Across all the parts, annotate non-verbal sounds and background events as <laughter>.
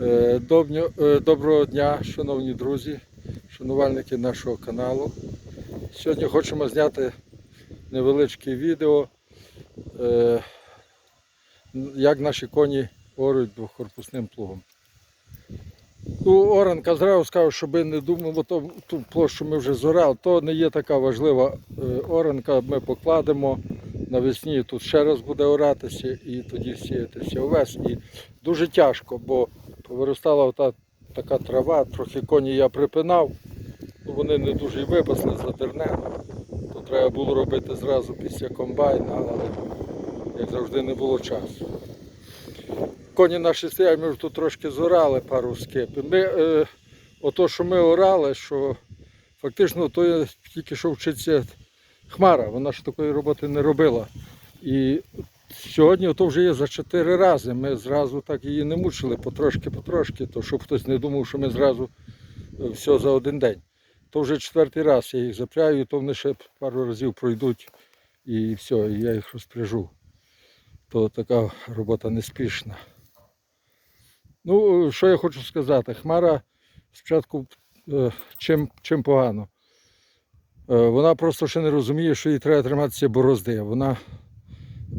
Е, е, Доброго дня, шановні друзі, шанувальники нашого каналу. Сьогодні хочемо зняти невеличке відео, е, як наші коні оруть двохкорпусним плугом. Ну, Оранка зразу сказав, щоб не думав, то, ту площу ми вже зорали, то не є така важлива оранка, ми покладемо навесні, тут ще раз буде оратися і тоді сіятися овес. І дуже тяжко, бо виростала ота така трава, трохи коні я припинав, ну, вони не дуже й випасли за дернем. То треба було робити зразу після комбайна, але як завжди не було часу. Коні наші стоять, ми вже тут трошки зорали пару скипів. Ми, е, ото, що ми орали, що фактично то тільки що вчиться Хмара, вона ж такої роботи не робила. І сьогодні то вже є за чотири рази. Ми зразу так її не мучили, потрошки-потрошки, то щоб хтось не думав, що ми зразу е, все за один день. То вже четвертий раз я їх запрягаю, то вони ще пару разів пройдуть і все, і я їх розпряжу. То така робота неспішна. Ну, що я хочу сказати? Хмара спочатку е, чим, чим погано. Е, Вона просто ще не розуміє, що їй треба триматися борозди. Вона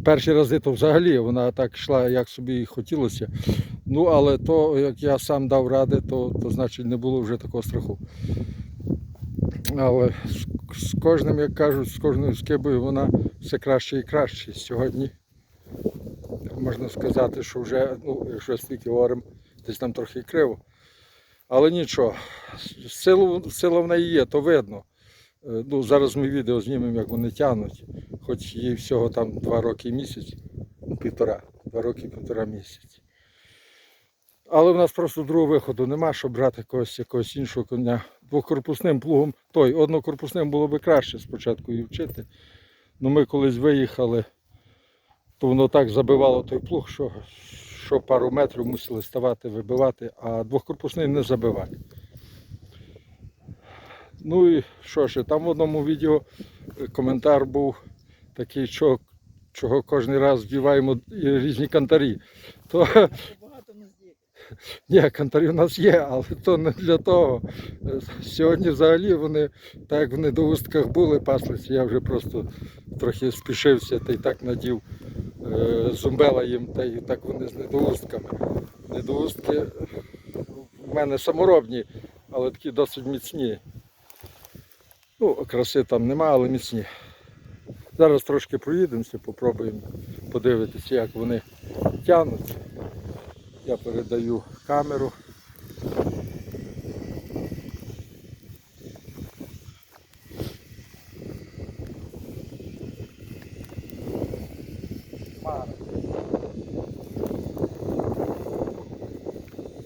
перші рази то взагалі вона так йшла, як собі і хотілося. Ну, але то, як я сам дав ради, то, то значить не було вже такого страху. Але з, з кожним, як кажуть, з кожною скибою вона все краще і краще. Сьогодні можна сказати, що вже, ну, якщо стільки говоримо, десь там трохи криво. Але нічого, силу, сила в неї є, то видно. Е, Ну, зараз ми відео знімемо, як вони тягнуть, хоч їй всього там два роки місяць, ну, півтора, два роки півтора місяць. Але в нас просто другого виходу нема, щоб брати когось якогось іншого коня. Двокорпусним плугом, той, однокорпусним було би краще спочатку її вчити. Ну ми колись виїхали, то воно так забивало той плуг, що, що пару метрів мусили ставати, вибивати, а двохкорпусний не забиває. Ну і що ж, там в одному відео е, коментар був такий, що, чого кожен раз вдіваємо і різні кантарі. То <laughs> ні, кантарі у нас є, але то не для того. Е, Сьогодні взагалі вони, так в недоустках були, паслися, я вже просто трохи спішився та й так надів е, зумбела їм, та й так вони з недоустками. Недоустки в мене саморобні, але такі досить міцні. Ну, краси там нема, але міцні. Зараз трошки проїдемося, попробуємо подивитися, як вони тягнуть. Я передаю камеру.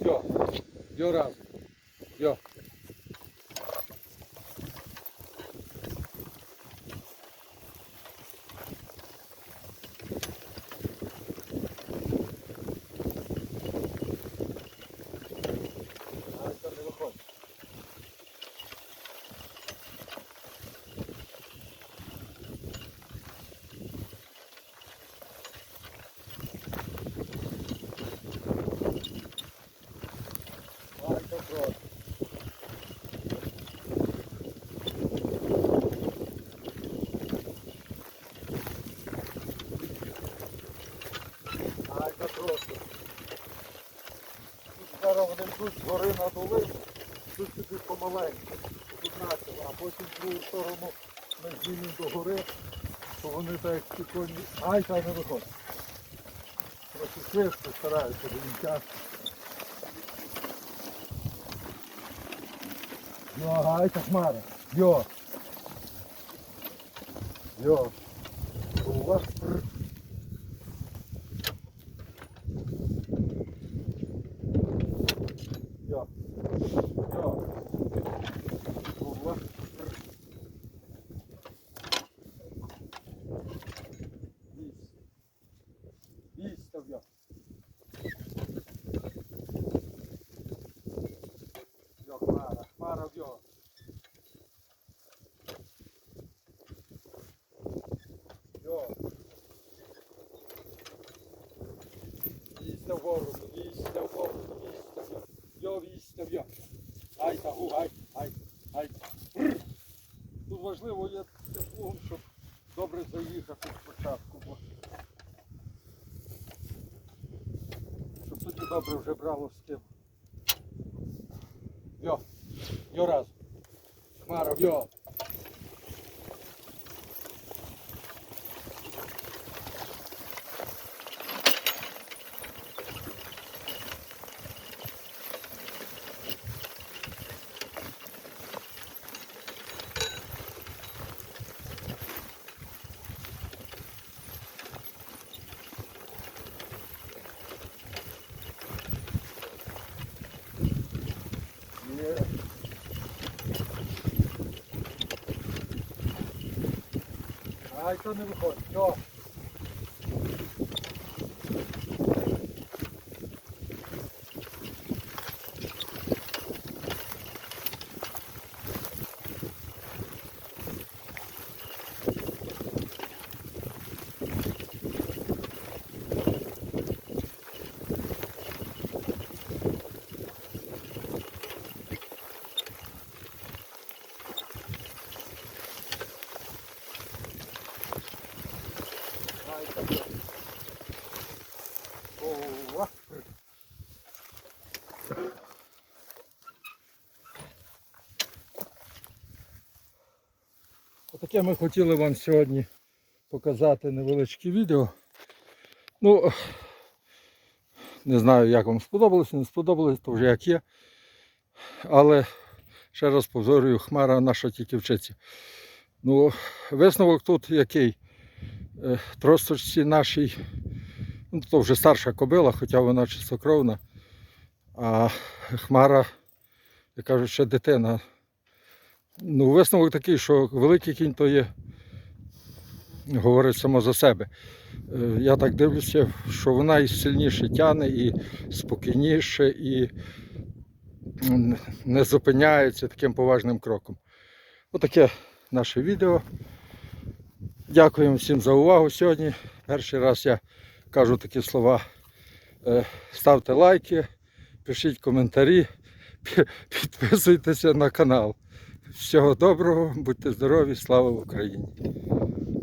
Йо, йо разом. Йо. З гори на долину, тут сюди помаленьку, тут начали, а потім в другу сторону ми зійдемо до гори, то вони так як. Ай, та не виходить. Трохи швидко стараються, бо їм тяжко. Йо, ай, та хмара. Йо. Йо. Голова. Йо. Йо. Голова. Вісь. Вісь там йо. Йо, хмара. Хмара в його. Йо. Їсть вгору, їсть вгору, їсть. в'я. Ай, тагу, ай, ай, ай. Тут важливо є теплом, щоб добре заїхати спочатку. Бо... Щоб тоді добре вже брало з тим. Йо, йо раз. Хмара, йо. Ай, то не виходить. Ова. Отаке ми хотіли вам сьогодні показати невеличке відео. Ну, не знаю, як вам сподобалось, не сподобалось, то вже як є. Але ще раз повторюю, хмара наша тільки вчиться. Ну, висновок тут який? Е, Тросточці нашій, ну то вже старша кобила, хоча вона чистокровна. А хмара, я кажу, ще дитина. Ну, висновок такий, що великий кінь то є, говорить само за себе. Е, Я так дивлюся, що вона і сильніше тягне, і спокійніше, і не зупиняється таким поважним кроком. Отаке наше відео. Дякуємо всім за увагу сьогодні. Перший раз я кажу такі слова. Е, Ставте лайки, пишіть коментарі, пі- підписуйтеся на канал. Всього доброго, будьте здорові, слава Україні!